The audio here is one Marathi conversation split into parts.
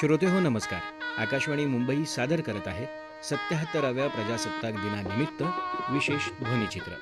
श्रोते हो नमस्कार. आकाशवाणी मुंबई सादर करत आहे सत्याहत्तराव्या प्रजासत्ताक दिनानिमित्त विशेष ध्वनिचित्र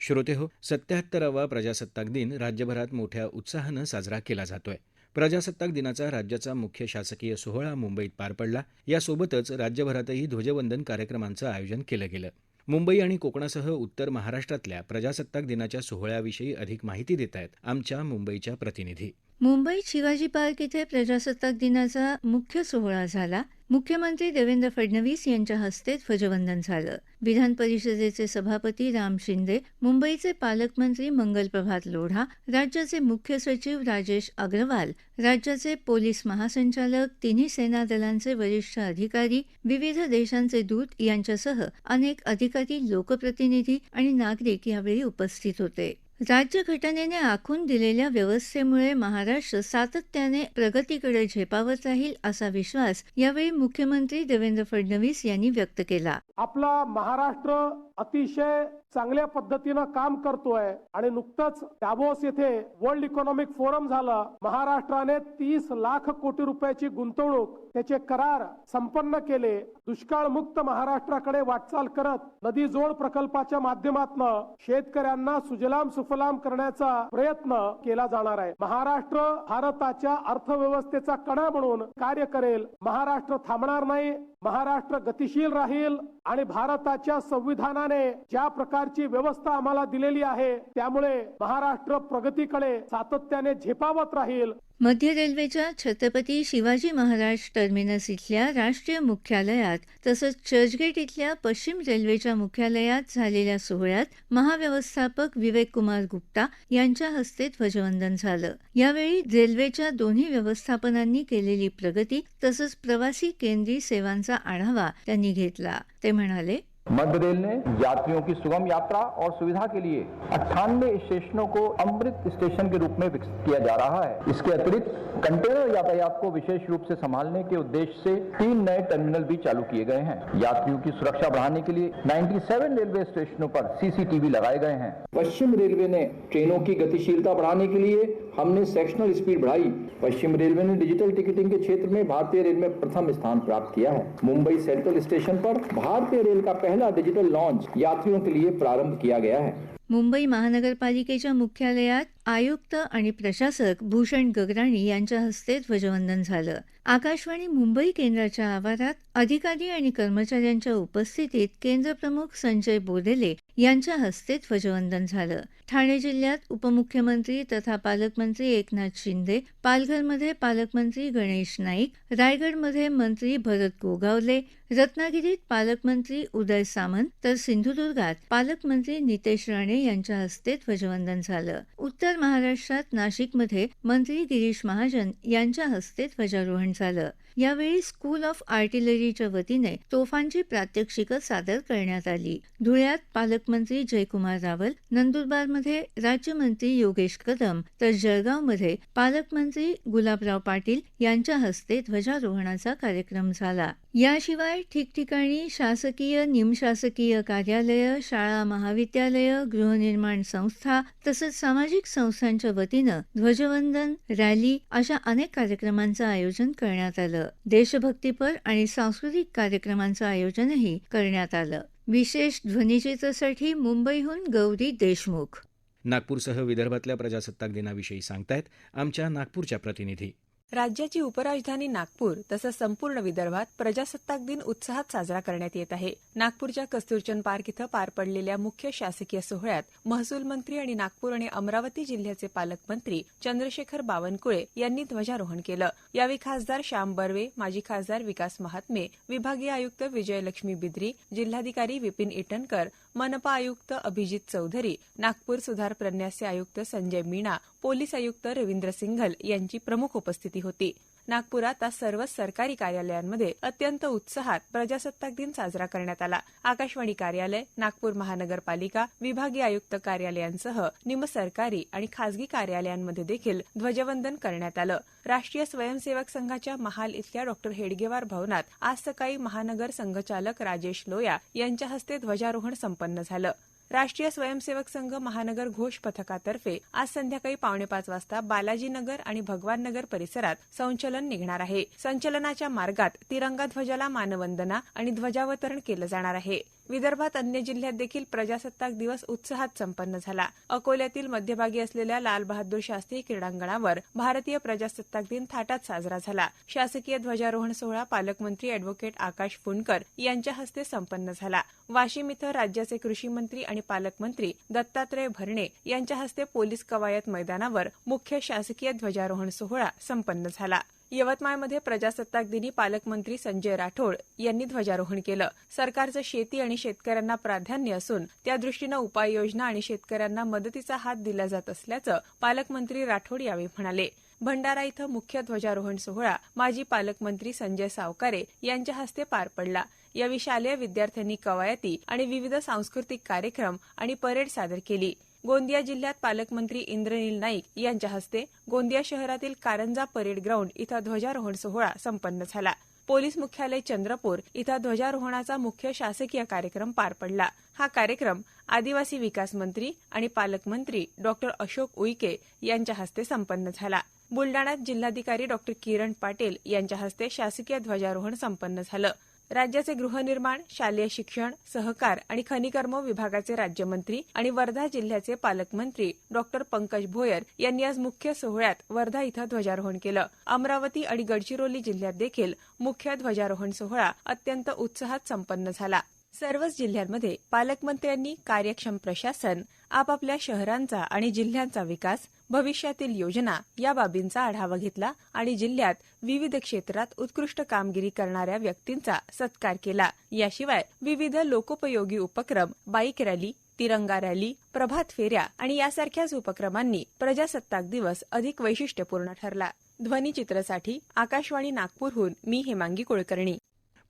श्रोते हो सत्याहत्तरावा प्रजासत्ताक दिन राज्यभरात मोठ्या उत्साहानं साजरा केला जातोय. प्रजासत्ताक दिनाचा राज्याचा मुख्य शासकीय सोहळा मुंबईत पार पडला. यासोबतच राज्यभरातही ध्वजवंदन कार्यक्रमांचं आयोजन केलं गेलं. मुंबई आणि कोकणासह उत्तर महाराष्ट्रातल्या प्रजासत्ताक दिनाच्या सोहळ्याविषयी अधिक माहिती देत आहेत आमच्या मुंबईच्या प्रतिनिधी. मुंबईत शिवाजी पार्क इथे प्रजासत्ताक दिनाचा मुख्य सोहळा झाला. मुख्यमंत्री देवेंद्र फडणवीस यांच्या हस्ते ध्वजवंदन झालं. विधान परिषदेचे सभापती राम शिंदे मुंबईचे पालकमंत्री मंगल प्रभात लोढा राज्याचे मुख्य सचिव राजेश अग्रवाल राज्याचे पोलीस महासंचालक तिन्ही सेना दलांचे वरिष्ठ अधिकारी विविध देशांचे दूत यांच्यासह अनेक अधिकारी लोकप्रतिनिधी आणि नागरिक यावेळी उपस्थित होते. राज्यघटनेने आखून दिलेल्या व्यवस्थेमुळे महाराष्ट्र सातत्याने प्रगतीकडे झेपावत राहील असा विश्वास यावेळी मुख्यमंत्री देवेंद्र फडणवीस यांनी व्यक्त केला. आपला महाराष्ट्र अतिशय चांगल्या पद्धतीनं काम करतोय आणि नुकतंच डाबोस येथे वर्ल्ड इकॉनॉमिक फोरम झालं. महाराष्ट्राने तीस लाख कोटी रुपयाची गुंतवणूक त्याचे करार संपन्न केले. दुष्काळ मुक्त महाराष्ट्राकडे वाटचाल करत नदी जोड प्रकल्पाच्या माध्यमातून शेतकऱ्यांना सुजलाम सुफलाम करण्याचा प्रयत्न केला जाणार आहे. महाराष्ट्र भारताच्या अर्थव्यवस्थेचा कणा म्हणून कार्य करेल. महाराष्ट्र थांबणार नाही. महाराष्ट्र गतिशील राहील आणि भारताच्या संविधानाने ज्या प्रकारची व्यवस्था आम्हाला दिलेली आहे त्यामुळे महाराष्ट्र प्रगतीकडे सातत्याने झेपावत राहील. मध्य रेल्वेच्या छत्रपती शिवाजी महाराज टर्मिनस इथल्या राष्ट्रीय मुख्यालयात तसंच चर्चगेट इथल्या पश्चिम रेल्वेच्या मुख्यालयात झालेल्या सोहळ्यात महाव्यवस्थापक विवेक कुमार गुप्ता यांच्या हस्ते ध्वजवंदन झालं. यावेळी रेल्वेच्या दोन्ही व्यवस्थापनांनी केलेली प्रगती तसंच प्रवासी केंद्रीय सेवांचा आढावा त्यांनी घेतला. ते म्हणाले मध्य रेल ने यात्रियों की सुगम यात्रा और सुविधा के लिए अट्ठानवे स्टेशनों को अमृत स्टेशन के रूप में विकसित किया जा रहा है। इसके अतिरिक्त कंटेनर यातायात को विशेष रूप से संभालने के उद्देश्य से तीन नए टर्मिनल भी चालू किए गए हैं। यात्रियों की सुरक्षा बढ़ाने के लिए 97 रेलवे स्टेशनों पर सीसीटीवी लगाए गए हैं। पश्चिम रेलवे ने ट्रेनों की गतिशीलता बढ़ाने के लिए हमने सेक्शनल स्पीड बढ़ाई। पश्चिम रेलवे ने डिजिटल टिकटिंग के क्षेत्र में भारतीय रेल में प्रथम स्थान प्राप्त किया है। मुंबई सेंट्रल स्टेशन पर भारतीय रेल का पहला डिजिटल लॉन्च यात्रियों के लिए प्रारंभ किया गया है। मुंबई महानगरपालिकेच्या मुख्यालयात आयुक्त आणि प्रशासक भूषण गगराणी यांच्या हस्ते ध्वजवंदन झालं. आकाशवाणी मुंबई केंद्राच्या आवारात अधिकारी आणि कर्मचाऱ्यांच्या उपस्थितीत केंद्रप्रमुख संजय बोदेले यांच्या हस्ते ध्वजवंदन झालं. ठाणे जिल्ह्यात उपमुख्यमंत्री तथा पालकमंत्री एकनाथ शिंदे पालघरमध्ये पालकमंत्री गणेश नाईक रायगडमध्ये मंत्री भरत गोगावले रत्नागिरीत पालकमंत्री उदय सामंत तर सिंधुदुर्गात पालकमंत्री नितेश राणे यांच्या हस्ते ध्वजवंदन झालं. उत्तर महाराष्ट्रात नाशिकमध्ये मंत्री गिरीश महाजन यांच्या हस्ते ध्वजारोहण झालं. यावेळी स्कूल ऑफ आर्टिलरीच्या वतीने तोफांची प्रात्यक्षिकं सादर करण्यात आली. धुळ्यात पालकमंत्री जयकुमार रावल नंदुरबारमध्ये राज्यमंत्री योगेश कदम तर जळगावमध्ये पालकमंत्री गुलाबराव पाटील यांच्या हस्ते ध्वजारोहणाचा कार्यक्रम झाला. याशिवाय ठिकठिकाणी शासकीय निमशासकीय कार्यालय शाळा महाविद्यालय गृहनिर्माण संस्था तसंच सामाजिक संस्थांच्या वतीनं ध्वजवंदन रॅली अशा अनेक कार्यक्रमांचं आयोजन करण्यात आलं. देशभक्तीपर आणि सांस्कृतिक कार्यक्रमांचं आयोजनही करण्यात आलं. विशेष ध्वनिचित्रसाठी मुंबईहून गौरी देशमुख. नागपूरसह विदर्भातल्या प्रजासत्ताक दिनाविषयी सांगतायत आमच्या नागपूरच्या प्रतिनिधी. राज्याची उपराजधानी नागपूर तसंच संपूर्ण विदर्भात प्रजासत्ताक दिन उत्साहात साजरा करण्यात येत आहे. नागपूरच्या कस्तुरचंद पार्क इथं पार पडलेल्या मुख्य शासकीय सोहळ्यात महसूल मंत्री आणि नागपूर आणि अमरावती जिल्ह्याचे पालकमंत्री चंद्रशेखर बावनकुळे यांनी ध्वजारोहण केलं. यावेळी खासदार श्याम बर्वे माजी खासदार विकास महात्मे विभागीय आयुक्त विजयलक्ष्मी बिद्री जिल्हाधिकारी विपिन इटनकर मनपा आयुक्त अभिजित चौधरी नागपूर सुधार प्रन्यासी आयुक्त संजय मीणा पोलीस आयुक्त रवींद्र सिंघल यांची प्रमुख उपस्थिती होती. नागपुरात आज सर्वच सरकारी कार्यालयांमध्ये अत्यंत उत्साहात प्रजासत्ताक दिन साजरा करण्यात आला. आकाशवाणी कार्यालय नागपूर महानगरपालिका विभागीय आयुक्त कार्यालयांसह निमसरकारी आणि खासगी कार्यालयांमध्ये देखील ध्वजवंदन करण्यात आलं. राष्ट्रीय स्वयंसेवक संघाच्या महाल इथल्या डॉक्टर हेडगेवार भवनात आज सकाळी महानगर संघचालक राजेश लोया यांच्या हस्ते ध्वजारोहण संपन्न झालं. राष्ट्रीय स्वयंसेवक संघ महानगर घोष पथकातर्फे आज संध्याकाळी पावणेपाच वाजता बालाजीनगर आणि भगवाननगर परिसरात संचलन निघणार आहे. संचलनाच्या मार्गात तिरंगा ध्वजाला मानवंदना आणि ध्वजावतरण केलं जाणार आहे. विदर्भात अन्य जिल्ह्यात देखील प्रजासत्ताक दिवस उत्साहात संपन्न झाला. अकोल्यातील मध्यभागी असलेल्या लालबहादूर शास्त्री क्रीडांगणावर भारतीय प्रजासत्ताक दिन थाटात साजरा झाला. शासकीय ध्वजारोहण सोहळा पालकमंत्री अॅडव्होकेट आकाश फुंडकर यांच्या हस्ते संपन्न झाला. वाशिम इथं राज्याचे कृषी मंत्री आणि पालकमंत्री दत्तात्रय भरणे यांच्या हस्ते पोलीस कवायत मैदानावर मुख्य शासकीय ध्वजारोहण सोहळा संपन्न झाला. यवतमाळमध्ये प्रजासत्ताक दिनी पालकमंत्री संजय राठोड यांनी ध्वजारोहण केलं. सरकारचं शेती आणि शेतकऱ्यांना प्राधान्य असून त्यादृष्टीनं उपाययोजना आणि शेतकऱ्यांना मदतीचा हात दिला जात असल्याचं पालकमंत्री राठोड यावेळी म्हणाले. भंडारा इथं मुख्य ध्वजारोहण सोहळा माजी पालकमंत्री संजय सावकारे यांच्या हस्ते पार पडला. यावेळी शालेय विद्यार्थ्यांनी कवायती आणि विविध सांस्कृतिक कार्यक्रम आणि परेड सादर केली. गोंदिया जिल्ह्यात पालकमंत्री इंद्रनील नाईक यांच्या हस्ते गोंदिया शहरातील कारंजा परेड ग्राउंड इथं ध्वजारोहण सोहळा संपन्न झाला. पोलीस मुख्यालय चंद्रपूर इथं ध्वजारोहणाचा मुख्य शासकीय कार्यक्रम पार पडला. हा कार्यक्रम आदिवासी विकास मंत्री आणि पालकमंत्री डॉक्टर अशोक उईके यांच्या हस्ते संपन्न झाला. बुलडाण्यात जिल्हाधिकारी डॉक्टर किरण पाटील यांच्या हस्ते शासकीय ध्वजारोहण संपन्न झालं. राज्याचे गृहनिर्माण शालेय शिक्षण सहकार आणि खनिकर्म विभागाचे राज्यमंत्री आणि वर्धा जिल्ह्याचे पालकमंत्री डॉक्टर पंकज भोयर यांनी आज मुख्य सोहळ्यात वर्धा इथं ध्वजारोहण केलं. अमरावती आणि गडचिरोली जिल्ह्यात देखील मुख्य ध्वजारोहण सोहळा अत्यंत उत्साहात संपन्न झाला. सर्वच जिल्ह्यांमध्ये पालकमंत्र्यांनी कार्यक्षम प्रशासन आपापल्या शहरांचा आणि जिल्ह्यांचा विकास भविष्यातील योजना या बाबींचा आढावा घेतला आणि जिल्ह्यात विविध क्षेत्रात उत्कृष्ट कामगिरी करणाऱ्या व्यक्तींचा सत्कार केला. याशिवाय विविध लोकोपयोगी उपक्रम बाईक रॅली तिरंगा रॅली प्रभात फेऱ्या आणि यासारख्याच उपक्रमांनी प्रजासत्ताक दिवस अधिक वैशिष्ट्यपूर्ण ठरला. ध्वनिचित्रसाठी आकाशवाणी नागपूरहून मी हेमांगी कुलकर्णी.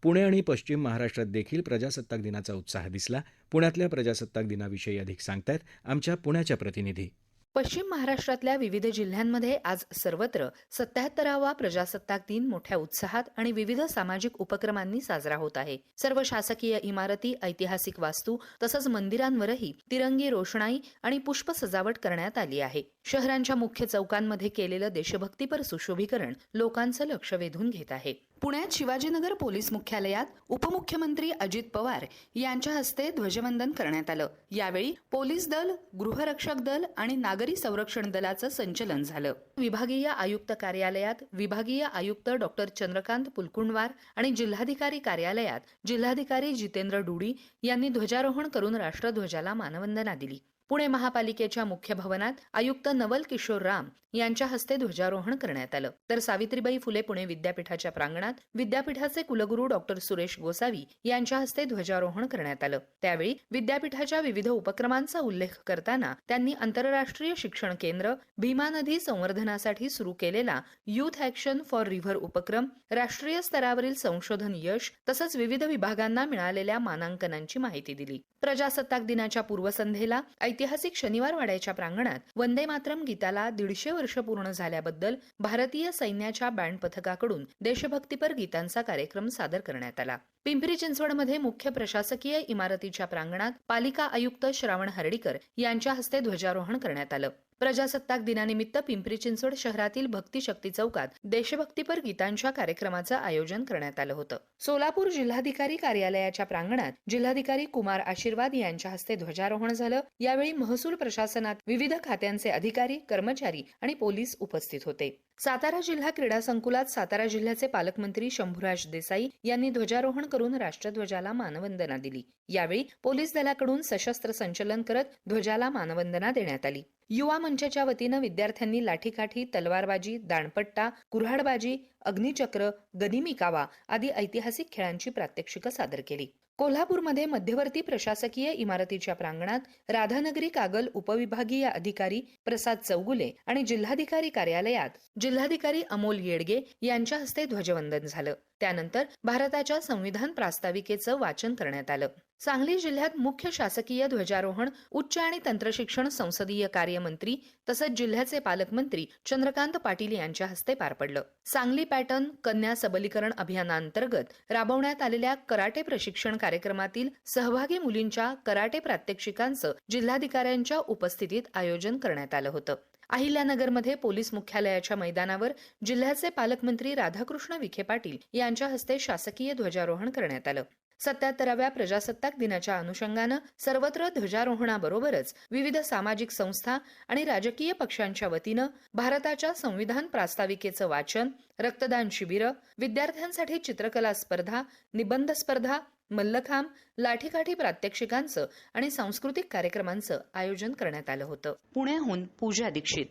पुणे आणि पश्चिम महाराष्ट्रात देखील प्रजासत्ताक दिनाचा उत्साह दिसला. पुण्यातल्या प्रजासत्ताक दिनाविषयी अधिक सांगतायत आमच्या पुण्याच्या प्रतिनिधी. पश्चिम महाराष्ट्रातल्या विविध जिल्ह्यांमध्ये आज सर्वत्र सत्याहत्तरावा प्रजासत्ताक दिन मोठ्या उत्साहात आणि विविध सामाजिक उपक्रमांनी साजरा होत आहे. सर्व शासकीय इमारती ऐतिहासिक वास्तू तसंच मंदिरांवरही तिरंगी रोषणाई आणि पुष्प सजावट करण्यात आली आहे. शहरांच्या मुख्य चौकांमध्ये केलेलं देशभक्तीपर सुशोभीकरण लोकांचं लक्ष वेधून घेत आहे. पुण्यात शिवाजीनगर पोलीस मुख्यालयात उपमुख्यमंत्री अजित पवार यांच्या हस्ते ध्वजवंदन करण्यात आलं. यावेळी पोलीस दल गृहरक्षक दल आणि नागरी संरक्षण दलाचं संचलन झालं. विभागीय आयुक्त कार्यालयात विभागीय आयुक्त डॉक्टर चंद्रकांत पुलकुंडवार आणि जिल्हाधिकारी कार्यालयात जिल्हाधिकारी जितेंद्र डुडी यांनी ध्वजारोहण करून राष्ट्रध्वजाला मानवंदना दिली. पुणे महापालिकेच्या मुख्य भवनात आयुक्त नवल किशोर राम यांच्या हस्ते ध्वजारोहण करण्यात आलं. तर सावित्रीबाई फुले पुणे विद्यापीठाच्या प्रांगणात विद्यापीठाचे कुलगुरू डॉक्टर सुरेश गोसावी यांच्या हस्ते ध्वजारोहण करण्यात आलं. त्यावेळी विद्यापीठाच्या विविध उपक्रमांचा उल्लेख करताना त्यांनी आंतरराष्ट्रीय शिक्षण केंद्र भीमा नदी संवर्धनासाठी सुरू केलेला युथ ऍक्शन फॉर रिव्हर उपक्रम राष्ट्रीय स्तरावरील संशोधन यश तसंच विविध विभागांना मिळालेल्या मानांकनांची माहिती दिली. प्रजासत्ताक दिनाच्या पूर्वसंध्येला ऐतिहासिक शनिवार वाड्याच्या प्रांगणात वंदे मातरम गीताला दीडशे वर्ष पूर्ण झाल्याबद्दल भारतीय सैन्याच्या बँड पथकाकडून देशभक्तीपर गीतांचा कार्यक्रम सादर करण्यात आला. पिंपरी चिंचवडमध्ये मुख्य प्रशासकीय इमारतीच्या प्रांगणात पालिका आयुक्त श्रावण हर्डीकर यांच्या हस्ते ध्वजारोहण करण्यात आलं. प्रजासत्ताक दिनानिमित्त पिंपरी चिंचवड शहरातील भक्ती शक्ती चौकात देशभक्तीपर गीतांच्या कार्यक्रमाचं आयोजन करण्यात आलं होतं. सोलापूर जिल्हाधिकारी कार्यालयाच्या प्रांगणात जिल्हाधिकारी कुमार आशीर्वाद यांच्या हस्ते ध्वजारोहण झालं. यावेळी महसूल प्रशासनात विविध खात्यांचे अधिकारी कर्मचारी आणि पोलीस उपस्थित होते. सातारा जिल्हा क्रीडा संकुलात सातारा जिल्ह्याचे पालकमंत्री शंभूराज देसाई यांनी ध्वजारोहण करून राष्ट्रध्वजाला मानवंदना दिली. यावेळी पोलीस दलाकडून सशस्त्र संचलन करत ध्वजाला मानवंदना देण्यात आली. युवा मंचाच्या वतीनं विद्यार्थ्यांनी लाठीकाठी तलवारबाजी दाणपट्टा कुऱ्हाडबाजी अग्निचक्र गनिमी कावा आदी ऐतिहासिक खेळांची प्रात्यक्षिकं सादर केली. कोल्हापूरमध्ये मध्यवर्ती प्रशासकीय इमारतीच्या प्रांगणात राधानगरी कागल उपविभागीय अधिकारी प्रसाद चौगुले आणि जिल्हाधिकारी कार्यालयात जिल्हाधिकारी अमोल येडगे यांच्या हस्ते ध्वजवंदन झालं. त्यानंतर भारताच्या संविधान प्रास्ताविकेचं वाचन करण्यात आलं. सांगली जिल्ह्यात मुख्य शासकीय ध्वजारोहण उच्च आणि तंत्रशिक्षण संसदीय कार्यमंत्री तसंच जिल्ह्याचे पालकमंत्री चंद्रकांत पाटील यांच्या हस्ते पार पडलं. सांगली पॅटर्न कन्या सबलीकरण अभियानांतर्गत राबवण्यात आलेल्या कराटे प्रशिक्षण कार्यक्रमातील सहभागी मुलींच्या कराटे प्रात्यक्षिकांचं जिल्हाधिकाऱ्यांच्या उपस्थितीत आयोजन करण्यात आलं होतं. अहिल्यानगरमध्ये पोलीस मुख्यालयाच्या मैदानावर जिल्ह्याचे पालकमंत्री राधाकृष्ण विखे पाटील यांच्या हस्ते शासकीय ध्वजारोहण करण्यात आलं. सत्याहत्तराव्या प्रजासत्ताक दिनाच्या अनुषंगानं सर्वत्र ध्वजारोहणाबरोबरच विविध सामाजिक संस्था आणि राजकीय पक्षांच्या वतीनं भारताच्या संविधान प्रास्ताविकेचं वाचन रक्तदान शिबिरं विद्यार्थ्यांसाठी चित्रकला स्पर्धा निबंध स्पर्धा मल्लखांब लाठीकाठी प्रात्यक्षिकांचं आणि सांस्कृतिक कार्यक्रमांचं आयोजन करण्यात आलं होतं. पुण्याहून पूजा दीक्षित.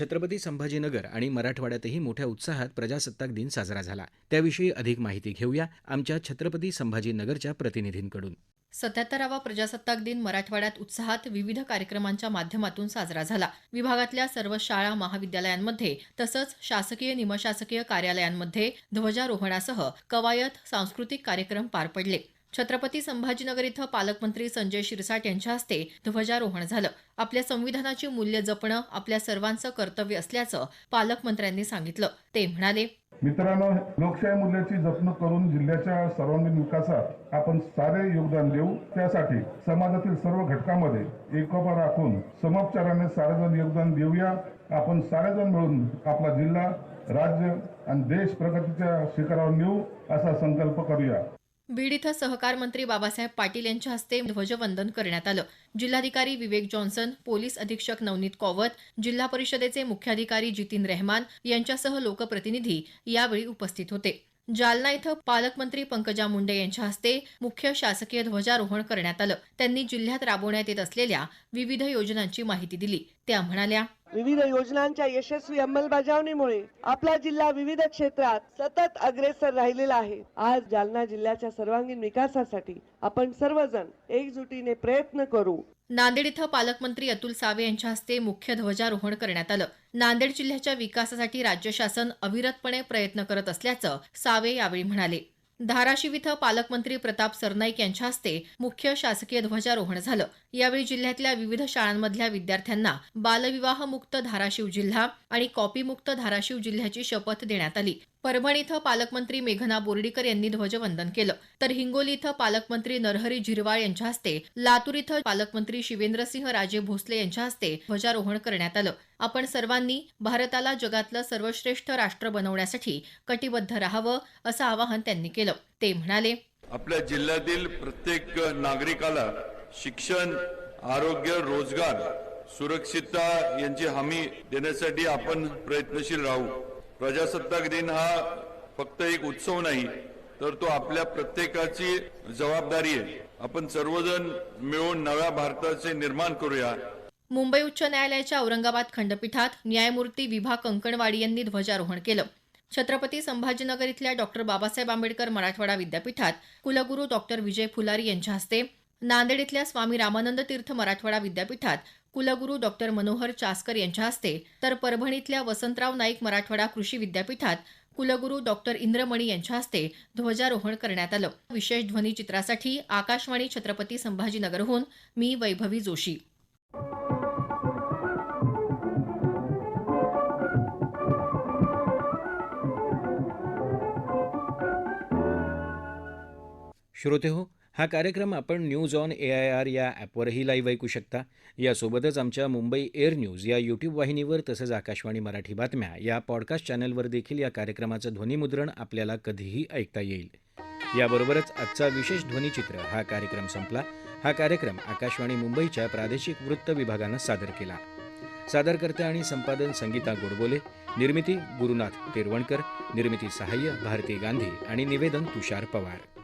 छत्रपती संभाजीनगर आणि मराठवाड्यातही मोठ्या उत्साहात प्रजासत्ताक दिन साजरा झाला. त्याविषयी अधिक माहिती घेऊया आमच्या छत्रपती संभाजीनगरच्या प्रतिनिधींकडून. सत्याहत्तरावा प्रजासत्ताक दिन मराठवाड्यात उत्साहात विविध कार्यक्रमांच्या माध्यमातून साजरा झाला. विभागातल्या सर्व शाळा महाविद्यालयांमध्ये तसंच शासकीय निमशासकीय कार्यालयांमध्ये ध्वजारोहणासह कवायत सांस्कृतिक कार्यक्रम पार पडले. छत्रपती संभाजीनगर इथं पालकमंत्री संजय शिरसाट यांच्या हस्ते ध्वजारोहण झालं. आपल्या संविधानाची मूल्य जपणं आपल्या सर्वांचं कर्तव्य असल्याचं पालकमंत्र्यांनी सांगितलं. ते म्हणाले मित्रांनो लोकशाही मूल्याची जपणूक करून जिल्ह्याच्या सर्वांगीण विकासात आपण सारे योगदान देऊ. त्यासाठी समाजातील सर्व घटकांमध्ये एकोपा राखून समोपचाराने सारेजण योगदान देऊया. आपण सारेजण मिळून आपला जिल्हा राज्य आणि देश प्रगतीच्या शिखरावर नेऊ असा संकल्प करूया. बीड इथं सहकार मंत्री बाबासाहेब पाटील यांच्या हस्ते ध्वजवंदन करण्यात आलं. जिल्हाधिकारी विवेक जॉन्सन पोलीस अधीक्षक नवनीत कॉवत जिल्हा परिषदेचे मुख्याधिकारी जितीन रेहमान यांच्यासह लोकप्रतिनिधी यावेळी उपस्थित होते. जालना इथं पालकमंत्री पंकजा मुंडे यांच्या हस्ते मुख्य शासकीय ध्वजारोहण करण्यात आलं. त्यांनी जिल्ह्यात राबवण्यात येत असलेल्या विविध योजनांची माहिती दिली. त्या म्हणाल्या विविध योजनांच्या यशस्वी अंमलबजावणीमुळे आपला जिल्हा विविध क्षेत्रात सतत अग्रेसर राहिलेला आहे. आज जालना जिल्ह्याच्या सर्वांगीण विकासासाठी आपण सर्वजण एकजुटीने प्रयत्न करू. नांदेड इथं पालकमंत्री अतुल सावे यांच्या हस्ते मुख्य ध्वजारोहण करण्यात आलं. नांदेड जिल्ह्याच्या विकासासाठी राज्य शासन अविरतपणे प्रयत्न करत असल्याचं सावे यावेळी म्हणाले. धाराशिव इथं पालकमंत्री प्रताप सरनाईक यांच्या हस्ते मुख्य शासकीय ध्वजारोहण झालं. यावेळी जिल्ह्यातल्या विविध शाळांमधल्या विद्यार्थ्यांना बालविवाह मुक्त धाराशिव जिल्हा आणि कॉपी मुक्त धाराशिव जिल्ह्याची शपथ देण्यात आली. परभणी इथं पालकमंत्री मेघना बोर्डीकर यांनी ध्वजवंदन केलं. तर हिंगोली इथं पालकमंत्री नरहरी झिरवाळ यांच्या हस्ते लातूर इथं पालकमंत्री शिवेंद्रसिंह राजे भोसले यांच्या हस्ते ध्वजारोहण करण्यात आलं. आपण सर्वांनी भारताला जगातलं सर्वश्रेष्ठ राष्ट्र बनवण्यासाठी कटिबद्ध राहावं असं आवाहन त्यांनी केलं. ते म्हणाले आपल्या जिल्ह्यातील प्रत्येक नागरिकाला शिक्षण आरोग्य रोजगार सुरक्षितता यांची हमी देण्यासाठी आपण प्रयत्नशील राहू. प्रजासत्ताक दिन हा फक्त एक उत्सव नाही तर तो आपल्या प्रत्येकाची जबाबदारी आहे. आपण सर्वजण मिळून नव्या भारताचे निर्माण करूया. मुंबई उच्च न्यायालयाच्या औरंगाबाद खंडपीठात न्यायमूर्ती विभा कंकणवाडी यांनी ध्वजारोहण केलं. छत्रपती संभाजीनगर इथल्या डॉक्टर बाबासाहेब आंबेडकर मराठवाडा विद्यापीठात कुलगुरू डॉक्टर विजय फुलारी यांच्या हस्ते नांदेड इथल्या स्वामी रामानंद तीर्थ मराठवाडा विद्यापीठात कुलगुरू डॉक्टर मनोहर चासकर यांच्या हस्ते तर परभणीतल्या वसंतराव नाईक मराठवाडा कृषी विद्यापीठात कुलगुरू डॉक्टर इंद्रमणी यांच्या हस्ते ध्वजारोहण करण्यात आलं. विशेष ध्वनीचित्रासाठी आकाशवाणी छत्रपती संभाजीनगरहून मी वैभवी जोशी. श्रोते हो हा कार्यक्रम आपण news on A I R या ॲपवरही लाईव्ह ऐकू शकता. यासोबतच आमच्या मुंबई एअर न्यूज या यूट्यूब वाहिनीवर तसंच आकाशवाणी मराठी बातम्या या पॉडकास्ट चॅनलवर देखील या कार्यक्रमाचं ध्वनीमुद्रण आपल्याला कधीही ऐकता येईल. याबरोबरच आजचा विशेष ध्वनीचित्र हा कार्यक्रम संपला. हा कार्यक्रम आकाशवाणी मुंबईच्या प्रादेशिक वृत्त विभागानं सादर केला. सादरकर्त्या आणि संपादन संगीता गोडबोले निर्मिती गुरुनाथ तेरवणकर निर्मिती सहाय्य भारती गांधी आणि निवेदन तुषार पवार.